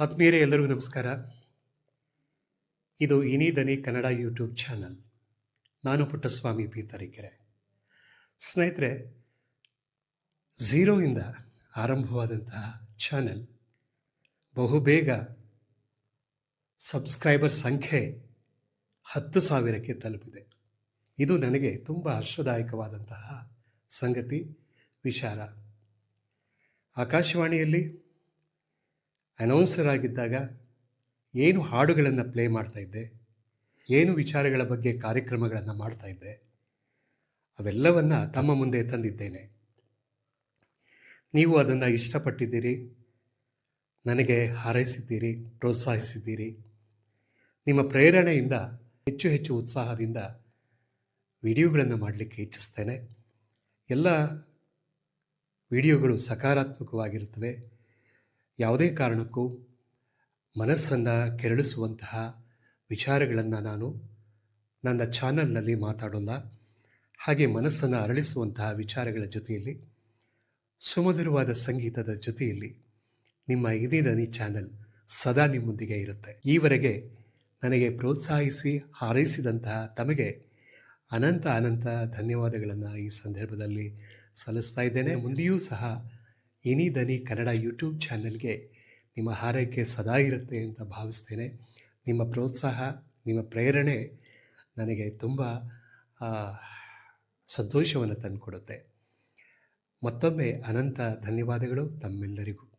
ಆತ್ಮೀಯರೇ, ಎಲ್ಲರಿಗೂ ನಮಸ್ಕಾರ. ಇದು ಇನಿ ದನಿ ಕನ್ನಡ ಯೂಟ್ಯೂಬ್ ಚಾನಲ್. ನಾನು ಪುಟ್ಟಸ್ವಾಮಿ ಪಿ ತರೀಕೆರೆ ಸ್ನೇಹಿತರೆ, ಝೀರೋಯಿಂದ ಆರಂಭವಾದಂತಹ ಚಾನಲ್ ಬಹುಬೇಗ ಸಬ್ಸ್ಕ್ರೈಬರ್ ಸಂಖ್ಯೆ ಹತ್ತು ಸಾವಿರಕ್ಕೆ ತಲುಪಿದೆ. ಇದು ನನಗೆ ತುಂಬ ಹರ್ಷದಾಯಕವಾದಂತಹ ಸಂಗತಿ, ವಿಚಾರ. ಆಕಾಶವಾಣಿಯಲ್ಲಿ ಅನೌನ್ಸರ್ ಆಗಿದ್ದಾಗ ಏನು ಹಾಡುಗಳನ್ನು ಪ್ಲೇ ಮಾಡ್ತಾಯಿದ್ದೆ ಏನು ವಿಚಾರಗಳ ಬಗ್ಗೆ ಕಾರ್ಯಕ್ರಮಗಳನ್ನು ಮಾಡ್ತಾಯಿದ್ದೆ ಅವೆಲ್ಲವನ್ನು ತಮ್ಮ ಮುಂದೆ ತಂದಿದ್ದೇನೆ. ನೀವು ಅದನ್ನು ಇಷ್ಟಪಟ್ಟಿದ್ದೀರಿ, ನನಗೆ ಹಾರೈಸಿದ್ದೀರಿ, ಪ್ರೋತ್ಸಾಹಿಸಿದ್ದೀರಿ. ನಿಮ್ಮ ಪ್ರೇರಣೆಯಿಂದ ಹೆಚ್ಚು ಹೆಚ್ಚು ಉತ್ಸಾಹದಿಂದ ವಿಡಿಯೋಗಳನ್ನು ಮಾಡಲಿಕ್ಕೆ ಇಚ್ಛಿಸ್ತೇನೆ. ಎಲ್ಲ ವಿಡಿಯೋಗಳು ಸಕಾರಾತ್ಮಕವಾಗಿರುತ್ತವೆ. ಯಾವುದೇ ಕಾರಣಕ್ಕೂ ಮನಸ್ಸನ್ನು ಕೆರಳಿಸುವಂತಹ ವಿಚಾರಗಳನ್ನು ನಾನು ನನ್ನ ಚಾನಲ್ನಲ್ಲಿ ಮಾತಾಡೋಲ್ಲ. ಹಾಗೆ ಮನಸ್ಸನ್ನು ಅರಳಿಸುವಂತಹ ವಿಚಾರಗಳ ಜೊತೆಯಲ್ಲಿ, ಸುಮಧುರವಾದ ಸಂಗೀತದ ಜೊತೆಯಲ್ಲಿ ನಿಮ್ಮ ಇದಿದನಿ ಚಾನಲ್ ಸದಾ ನಿಮ್ಮೊಂದಿಗೆ ಇರುತ್ತೆ. ಈವರೆಗೆ ನನಗೆ ಪ್ರೋತ್ಸಾಹಿಸಿ ಹಾರೈಸಿದಂತಹ ತಮಗೆ ಅನಂತ ಅನಂತ ಧನ್ಯವಾದಗಳನ್ನು ಈ ಸಂದರ್ಭದಲ್ಲಿ ಸಲ್ಲಿಸ್ತಾ ಇದ್ದೇನೆ. ಮುಂದೆಯೂ ಸಹ ಇನಿ ದನಿ ಕನ್ನಡ ಯೂಟ್ಯೂಬ್ ಚಾನಲ್ಗೆ ನಿಮ್ಮ ಹಾರೈಕೆ ಸದಾ ಇರುತ್ತೆ ಅಂತ ಭಾವಿಸ್ತೇನೆ. ನಿಮ್ಮ ಪ್ರೋತ್ಸಾಹ, ನಿಮ್ಮ ಪ್ರೇರಣೆ ನನಗೆ ತುಂಬ ಸಂತೋಷವನ್ನು ತಂದುಕೊಡುತ್ತೆ. ಮತ್ತೊಮ್ಮೆ ಅನಂತ ಧನ್ಯವಾದಗಳು ತಮ್ಮೆಲ್ಲರಿಗೂ.